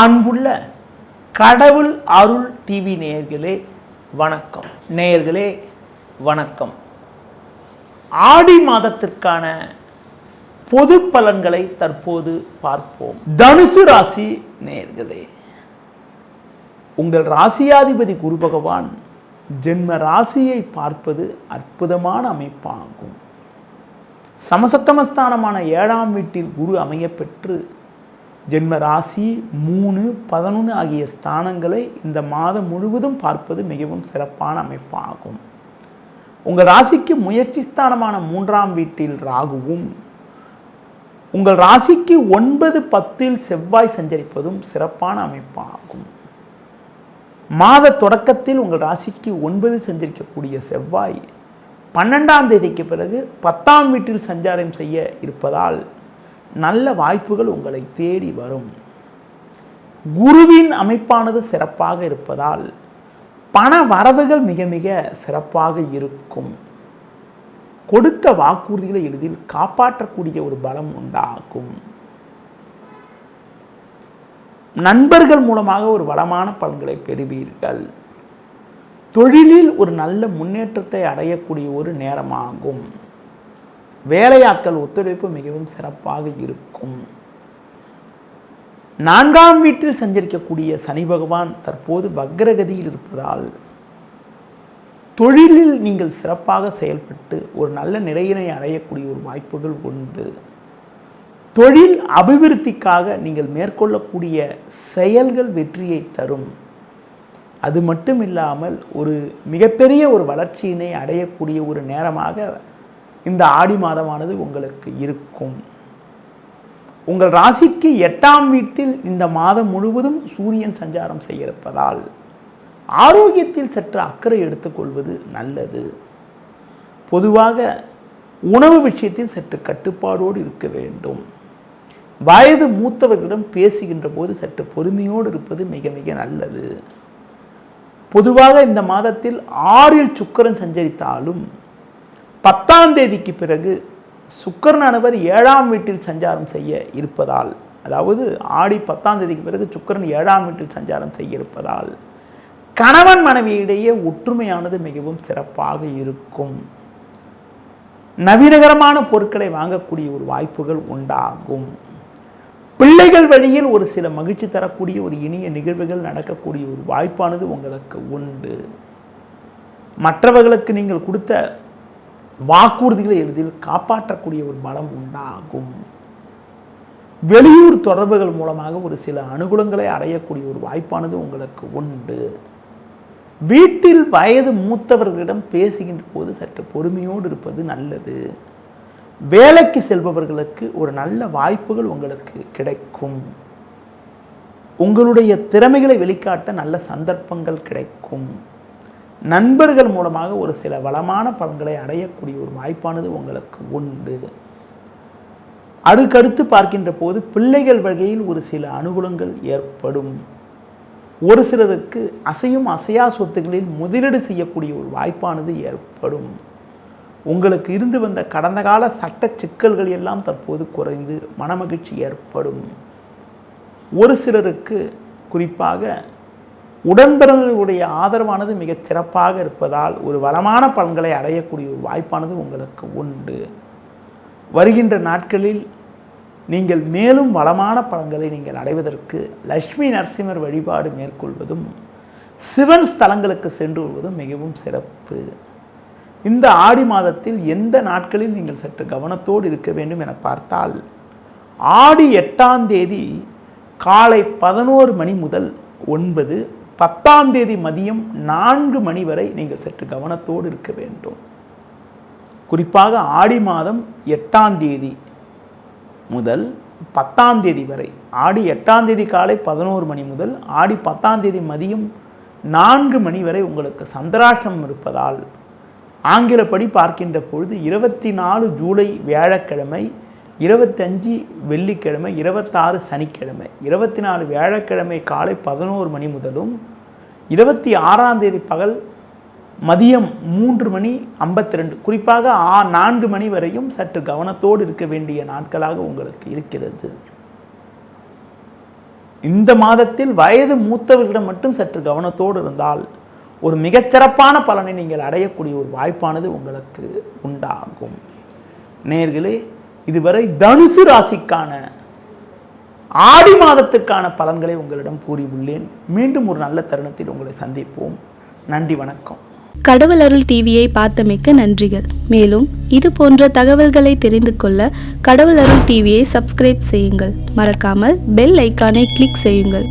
அன்புள்ள கடவுள் அருள் டிவி நேயர்களே வணக்கம். நேயர்களே வணக்கம். ஆடி மாதத்திற்கான பொது பலன்களை தற்போது பார்ப்போம். தனுசு ராசி நேயர்களே உங்கள் ராசியாதிபதி குரு பகவான் ஜென்ம ராசியை பார்ப்பது அற்புதமான அமைப்பாகும். சமசத்தமஸ்தானமான ஏழாம் வீட்டில் குரு அமையப்பெற்று ஜென்ம ராசி மூணு பதினொன்று ஆகிய ஸ்தானங்களை இந்த மாதம் முழுவதும் பார்ப்பது மிகவும் சிறப்பான அமைப்பாகும். உங்கள் ராசிக்கு முயற்சி ஸ்தானமான மூன்றாம் வீட்டில் ராகுவும் உங்கள் ராசிக்கு ஒன்பது பத்தில் செவ்வாய் சஞ்சரிப்பதும் சிறப்பான அமைப்பாகும். மாத தொடக்கத்தில் உங்கள் ராசிக்கு ஒன்பது சஞ்சரிக்கக்கூடிய செவ்வாய் பன்னெண்டாம் தேதிக்கு பிறகு பத்தாம் வீட்டில் சஞ்சாரம் செய்ய இருப்பதால் நல்ல வாய்ப்புகள் உங்களை தேடி வரும். குருவின் அமைப்பானது சிறப்பாக இருப்பதால் பண வரவுகள் மிக மிக சிறப்பாக இருக்கும். கொடுத்த வாக்குறுதிகளை எளிதில் காப்பாற்றக்கூடிய ஒரு பலம் உண்டாகும். நண்பர்கள் மூலமாக ஒரு வளமான பலன்களை பெறுவீர்கள். தொழிலில் ஒரு நல்ல முன்னேற்றத்தை அடையக்கூடிய ஒரு நேரமாகும். வேலையாட்கள் ஒத்துழைப்பு மிகவும் சிறப்பாக இருக்கும். நான்காம் வீட்டில் சஞ்சரிக்கக்கூடிய சனி பகவான் தற்போது வக்ரகதியில் இருப்பதால் தொழிலில் நீங்கள் சிறப்பாக செயல்பட்டு ஒரு நல்ல நிலையினை அடையக்கூடிய ஒரு வாய்ப்புகள் உண்டு. தொழில் அபிவிருத்திக்காக நீங்கள் மேற்கொள்ளக்கூடிய செயல்கள் வெற்றியை தரும். அது மட்டும் இல்லாமல் ஒரு மிகப்பெரிய ஒரு வளர்ச்சியினை அடையக்கூடிய ஒரு நேரமாக இந்த ஆடி மாதமானது உங்களுக்கு இருக்கும். உங்கள் ராசிக்கு எட்டாம் வீட்டில் இந்த மாதம் முழுவதும் சூரியன் சஞ்சாரம் செய்ய இருப்பதால் ஆரோக்கியத்தில் சற்று அக்கறை எடுத்துக்கொள்வது நல்லது. பொதுவாக உணவு விஷயத்தில் சற்று கட்டுப்பாடோடு இருக்க வேண்டும். வயது மூத்தவர்களிடம் பேசுகின்ற போது சற்று பொறுமையோடு இருப்பது மிக மிக நல்லது. பொதுவாக இந்த மாதத்தில் ஆறில் சுக்கரன் சஞ்சரித்தாலும் பத்தாம் தேதிக்கு பிறகு சுக்கரனானவர் ஏழாம் வீட்டில் சஞ்சாரம் செய்ய இருப்பதால் அதாவது ஆடி பத்தாம் தேதிக்கு பிறகு சுக்கரன் ஏழாம் வீட்டில் சஞ்சாரம் செய்ய இருப்பதால் கணவன் மனைவியிடையே ஒற்றுமையானது மிகவும் சிறப்பாக இருக்கும். நவீனகரமான பொருட்களை வாங்கக்கூடிய ஒரு வாய்ப்புகள் உண்டாகும். பிள்ளைகள் வழியில் ஒரு சில மகிழ்ச்சி தரக்கூடிய ஒரு இனிய நிகழ்வுகள் நடக்கக்கூடிய ஒரு வாய்ப்பானது உங்களுக்கு உண்டு. மற்றவர்களுக்கு நீங்கள் கொடுத்த வாக்குறுதிகளை எளிதில் காப்பாற்றக்கூடிய ஒரு பலம் உண்டாகும். வெளியூர் தொடர்புகள் மூலமாக ஒரு சில அனுகூலங்களை அடையக்கூடிய ஒரு வாய்ப்பானது உங்களுக்கு உண்டு. வீட்டில் வயது மூத்தவர்களிடம் பேசுகின்ற போது சற்று பொறுமையோடு இருப்பது நல்லது. வேலைக்கு செல்பவர்களுக்கு ஒரு நல்ல வாய்ப்புகள் உங்களுக்கு கிடைக்கும். உங்களுடைய திறமைகளை வெளிக்காட்ட நல்ல சந்தர்ப்பங்கள் கிடைக்கும். நண்பர்கள் மூலமாக ஒரு சில வளமான பலன்களை அடையக்கூடிய ஒரு வாய்ப்பானது உங்களுக்கு உண்டு. அடுக்கடுத்து பார்க்கின்ற போது பிள்ளைகள் வகையில் ஒரு சில அனுகூலங்கள் ஏற்படும். ஒரு சிலருக்கு அசையும் அசையா சொத்துக்களில் முதலீடு செய்யக்கூடிய ஒரு வாய்ப்பானது ஏற்படும். உங்களுக்கு இருந்து வந்த கடந்த கால சட்ட சிக்கல்கள் எல்லாம் தற்போது குறைந்து மனமகிழ்ச்சி ஏற்படும். ஒரு சிலருக்கு குறிப்பாக உடன்பிறந்தவர்களுடைய ஆதரவானது மிகச் சிறப்பாக இருப்பதால் ஒரு வளமான பலன்களை அடையக்கூடிய ஒரு வாய்ப்பானது உங்களுக்கு உண்டு. வருகின்ற நாட்களில் நீங்கள் மேலும் வளமான பலன்களை நீங்கள் அடைவதற்கு லக்ஷ்மி நரசிம்மர் வழிபாடு மேற்கொள்வதும் சிவன் ஸ்தலங்களுக்கு சென்று வருவதும் மிகவும் சிறப்பு. இந்த ஆடி மாதத்தில் எந்த நாட்களில் நீங்கள் சற்று கவனத்தோடு இருக்க வேண்டும் என பார்த்தால் ஆடி எட்டாம் தேதி காலை பதினோரு மணி முதல் ஒன்பது பத்தாம் தேதி மதியம் நான்கு மணி வரை நீங்கள் சற்று கவனத்தோடு இருக்க வேண்டும். குறிப்பாக ஆடி மாதம் எட்டாம் தேதி முதல் பத்தாம் தேதி வரை. ஆடி எட்டாம் தேதி காலை பதினோரு மணி முதல் ஆடி பத்தாம் தேதி மதியம் நான்கு மணி வரை உங்களுக்கு சந்திராஷ்டிரம் இருப்பதால் ஆங்கிலப்படி பார்க்கின்ற பொழுது இருபத்தி நாலு ஜூலை வியாழக்கிழமை இருபத்தஞ்சி வெள்ளிக்கிழமை இருபத்தாறு சனிக்கிழமை. இருபத்தி நாலு வியாழக்கிழமை காலை பதினோரு மணி முதலும் இருபத்தி ஆறாம் தேதி பகல் மதியம் மூன்று மணி ஐம்பத்தி ரெண்டு குறிப்பாக ஆ நான்கு மணி வரையும் சற்று கவனத்தோடு இருக்க வேண்டிய நாட்களாக உங்களுக்கு இருக்கிறது. இந்த மாதத்தில் வயது மூத்தவர்களிடம் மட்டும் சற்று கவனத்தோடு இருந்தால் ஒரு மிகச்சிறப்பான பலனை நீங்கள் அடையக்கூடிய ஒரு வாய்ப்பானது உங்களுக்கு உண்டாகும். நேர்களே இதுவரை தனுசு ராசிக்கான ஆடி மாதத்துக்கான பலன்களை உங்களிடம் கூறியுள்ளேன். மீண்டும் ஒரு நல்ல தருணத்தில் உங்களை சந்திப்போம். நன்றி வணக்கம். கடவுள் அருள் டிவியை பார்த்தமைக்க நன்றிகள். மேலும் இது போன்ற தகவல்களை தெரிந்து கொள்ள கடவுள் அருள் டிவியை சப்ஸ்கிரைப் செய்யுங்கள். மறக்காமல் பெல் ஐக்கானை கிளிக் செய்யுங்கள்.